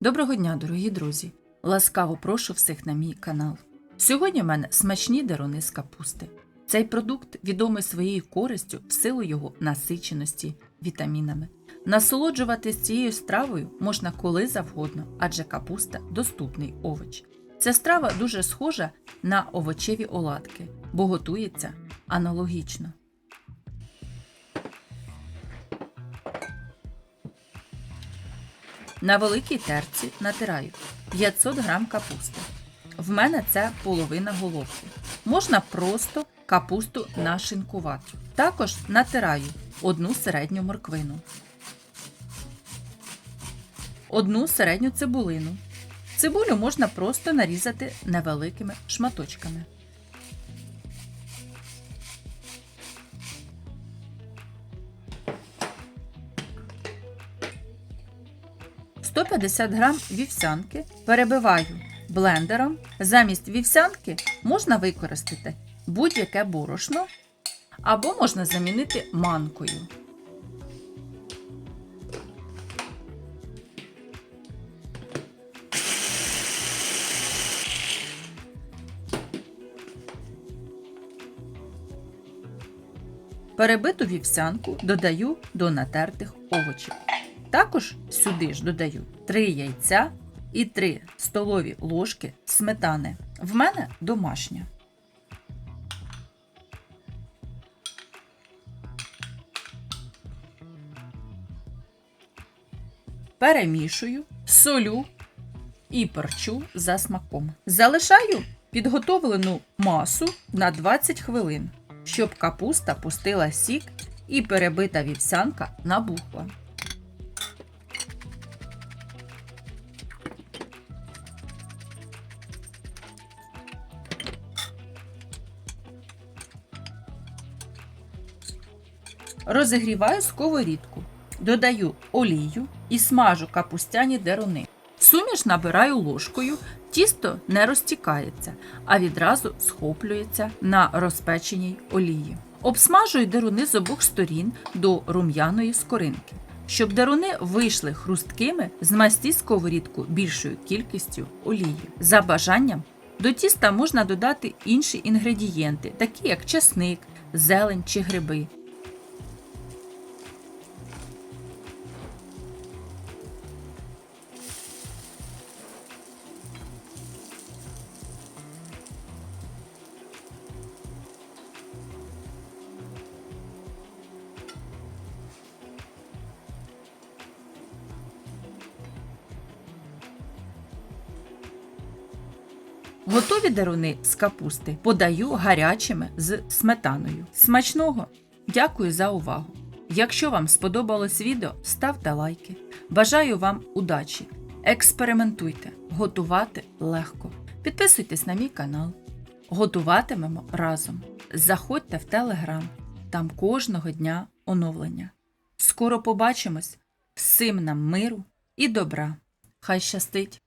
Доброго дня, дорогі друзі! Ласкаво прошу всіх на мій канал. Сьогодні в мене смачні деруни з капусти. Цей продукт відомий своєю користю в силу його насиченості вітамінами. Насолоджуватись цією стравою можна коли завгодно, адже капуста доступний овоч. Ця страва дуже схожа на овочеві оладки, бо готується аналогічно. На великій терці натираю 500 г капусти. В мене це половина головки. Можна просто капусту нашинкувати. Також натираю одну середню морквину, одну середню цибулину. Цибулю можна просто нарізати невеликими шматочками. – 150 грам вівсянки перебиваю блендером. Замість вівсянки можна використати будь-яке борошно або можна замінити манкою. Перебиту вівсянку додаю до натертих овочів. Також сюди ж додаю 3 яйця і 3 столові ложки сметани. В мене домашня. Перемішую, солю і перчу за смаком. Залишаю підготовлену масу на 20 хвилин, щоб капуста пустила сік і перебита вівсянка набухла. Розігріваю сковорідку, додаю олію і смажу капустяні деруни. Суміш набираю ложкою, тісто не розтікається, а відразу схоплюється на розпеченій олії. Обсмажую деруни з обох сторін до рум'яної скоринки. Щоб деруни вийшли хрусткими, змастіть сковорідку більшою кількістю олії. За бажанням до тіста можна додати інші інгредієнти, такі як чесник, зелень чи гриби. Готові деруни з капусти подаю гарячими з сметаною. Смачного! Дякую за увагу! Якщо вам сподобалось відео, ставте лайки. Бажаю вам удачі! Експериментуйте, готувати легко. Підписуйтесь на мій канал. Готуватимемо разом. Заходьте в телеграм, там кожного дня оновлення. Скоро побачимось! Всім нам миру і добра! Хай щастить!